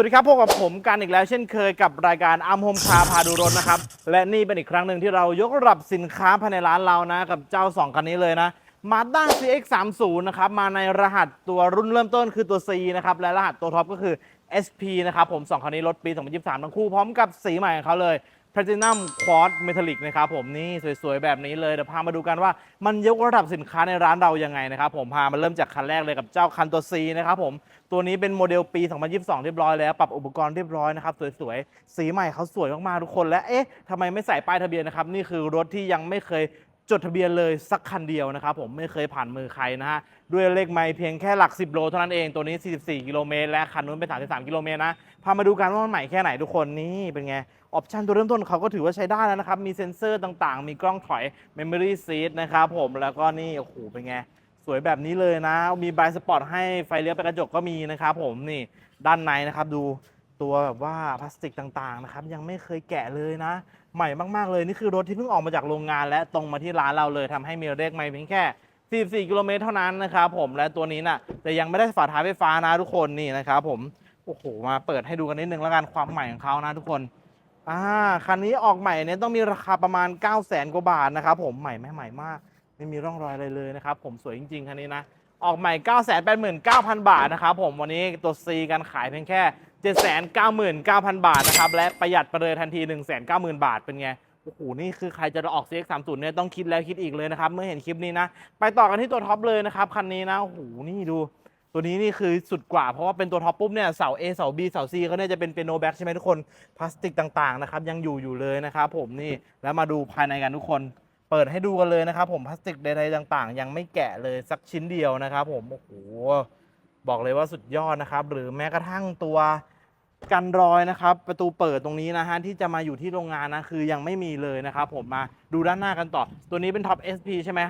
วัสดีครับพบกับผมกันอีกแล้วเช่นเคยกับรายการอัมโฮมคาพาดูรถนะครับ และนี่เป็นอีกครั้งหนึ่งที่เรายกระดับสินค้าภายในร้านเรานะ กับเจ้า 2 คันนี้เลยนะ Mazda CX-30 นะครับ มาในรหัสตัวรุ่นเริ่มต้นคือตัว C นะครับ และรหัสตัวท็อปก็คือ SP นะครับผม 2 คันนี้รถปี 2023 ทั้งคู่พร้อมกับสีใหม่ของเขาเลย Platinum Quad Metallic นะครับผมนี่สวยๆ แบบนี้เลยเดี๋ยวพามาดูกันว่ามันยกระดับสินค้าในร้านเรายังไงนะครับผมพามาเริ่มจากคันแรกเลยกับเจ้าคันตัว C นะครับผมตัวนี้เป็นโมเดลปี 2022 เรียบร้อยแล้วปรับอุปกรณ์เรียบร้อยนะครับสวยๆ สีใหม่เขาสวยมากๆทุกคนและเอ๊ะทำไมไม่ใส่ป้ายทะเบียนนะครับนี่คือรถที่ยังไม่เคย จดทะเบียนเลยสักคันเดียวนะครับผมไม่เคยผ่านมือใครนะฮะด้วยเลขไมล์เพียงแค่หลัก 10 โลเท่านั้นเองตัวนี้ 44 กิโลเมตรและคันนู้นเป็น 33 กิโลเมตรนะพามาดูกันว่ามันใหม่แค่ไหนทุกคนนี่เป็นไงออปชันตัวเริ่มต้นเขาก็ถือว่าใช้ได้แล้วนะครับ มีเซ็นเซอร์ต่างๆ มีกล้องถอย Memory Seat นะครับผมแล้วก็นี่โอ้โหเป็นไงสวยแบบนี้เลยนะ มีบายสปอร์ตให้ไฟเลี้ยวไปกระจกก็มีนะครับผมนี่ด้านในนะครับดู ตัวแบบว่าพลาสติกต่างๆนะครับยังไม่เคยแกะเลยนะ ใหม่มากๆเลยนี่คือรถที่เพิ่งออกมาจากโรงงาน และตรงมาที่ร้านเราเลยทำให้มีเลขไม่เพียงแค่ 44 กิโลเมตรเท่านั้นนะครับผมและตัวนี้น่ะแต่ยังไม่ได้ฝาท้ายไฟฟ้านะทุกคนนี่นะครับผมโอ้โหมาเปิดให้ดูกันนิดนึงแล้วกันความใหม่ของเขานะทุกคนอ่าคันนี้ออกใหม่เนี่ยต้องมีราคาประมาณ 9 0 0แสนกว่าบาทนะครับผมใหม่ไม่ใหม่มาก ไม่มีร่องรอยอะไรเลยนะครับผมสวยจริงๆคันนี้นะออกใหม่ 9 8 9 0 0 0 บาทนะครับผมวันนี้ตัว C กันขายเพียงแค่ 799,000 บาทนะครับ และประหยัดไปเลยทันที 190,000 บาทเป็นไง โอ้โห นี่คือใครจะออก CX30 เนี่ยต้องคิดแล้วคิดอีกเลยนะครับ เมื่อเห็นคลิปนี้นะ ไปต่อกันที่ตัวท็อปเลยนะครับ คันนี้นะ โอ้โห นี่ดู ตัวนี้นี่คือสุดกว่า เพราะว่าเป็นตัวท็อปปุ๊บเนี่ย เสา A เสา B เสา C เขาเนี่ยจะเป็นเปียโนแบ็กใช่ไหมทุกคน พลาสติกต่างๆนะครับยังอยู่อยู่เลยนะครับผมนี่ แล้วมาดูภายในกันทุกคน เปิดให้ดูกันเลยนะครับผม พลาสติกใดๆต่าง ๆ ยังไม่แกะเลยสักชิ้นเดียวนะครับผม โอ้โห บอกเลยว่าสุดยอดนะครับ หรือแม้กระทั่งตัวกันรอยนะครับ ประตูเปิดตรงนี้นะฮะที่จะมาอยู่ที่โรงงานนะคือยังไม่มีเลยนะครับ ผมมาดูด้านหน้ากันต่อ ตัวนี้เป็นท็อป SP ใช่ไหม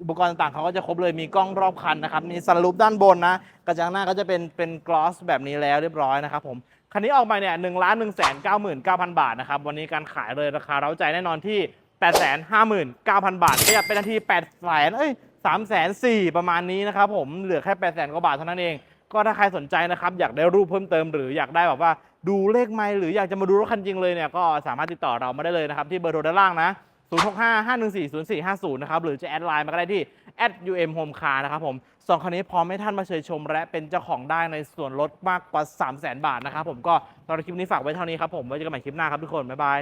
อุปกรณ์ต่างๆเขาก็จะครบเลยมีกล้องรอบคันนะครับ มีสันลูปด้านบนนะกระจังหน้าก็จะเป็นเป็นกลอสแบบนี้แล้วเรียบร้อยนะครับผมคันนี้ออกมาเนี่ยหนึ่งล้านหนึ่งแสนเก้าหมื่นเก้าพันบาทนะครับวันนี้การขายเลยราคาเร้าใจแน่นอนที่แปดแสนห้าหมื่นเก้าพันบาทขยับเป็นนาทีแปดแสนเอ้ย สามแสนสี่ประมาณนี้นะครับผมเหลือแค่แปดแสนกว่าบาทเท่านั้นเอง ก็ถ้าใครสนใจนะครับอยากได้รูปเพิ่มเติมหรืออยากได้แบบว่าดูเลขไมล์หรืออยากจะมาดูรถคันจริงเลยเนี่ยก็สามารถติดต่อเรามาได้เลยนะครับที่เบอร์โทรด้านล่างนะ065 514 0450 นะครับหรือจะแอดไลน์มาก็ได้ที่ @umhomecar นะครับผมสองคันนี้พร้อมให้ท่านมาเชิญชม และเป็นเจ้าของได้ในส่วนลดมากกว่า 300,000 บาทนะครับผมก็สำหรับคลิปนี้ฝากไว้เท่านี้ครับผมไว้เจอกันใหม่คลิปหน้าครับทุกคนบ๊ายบาย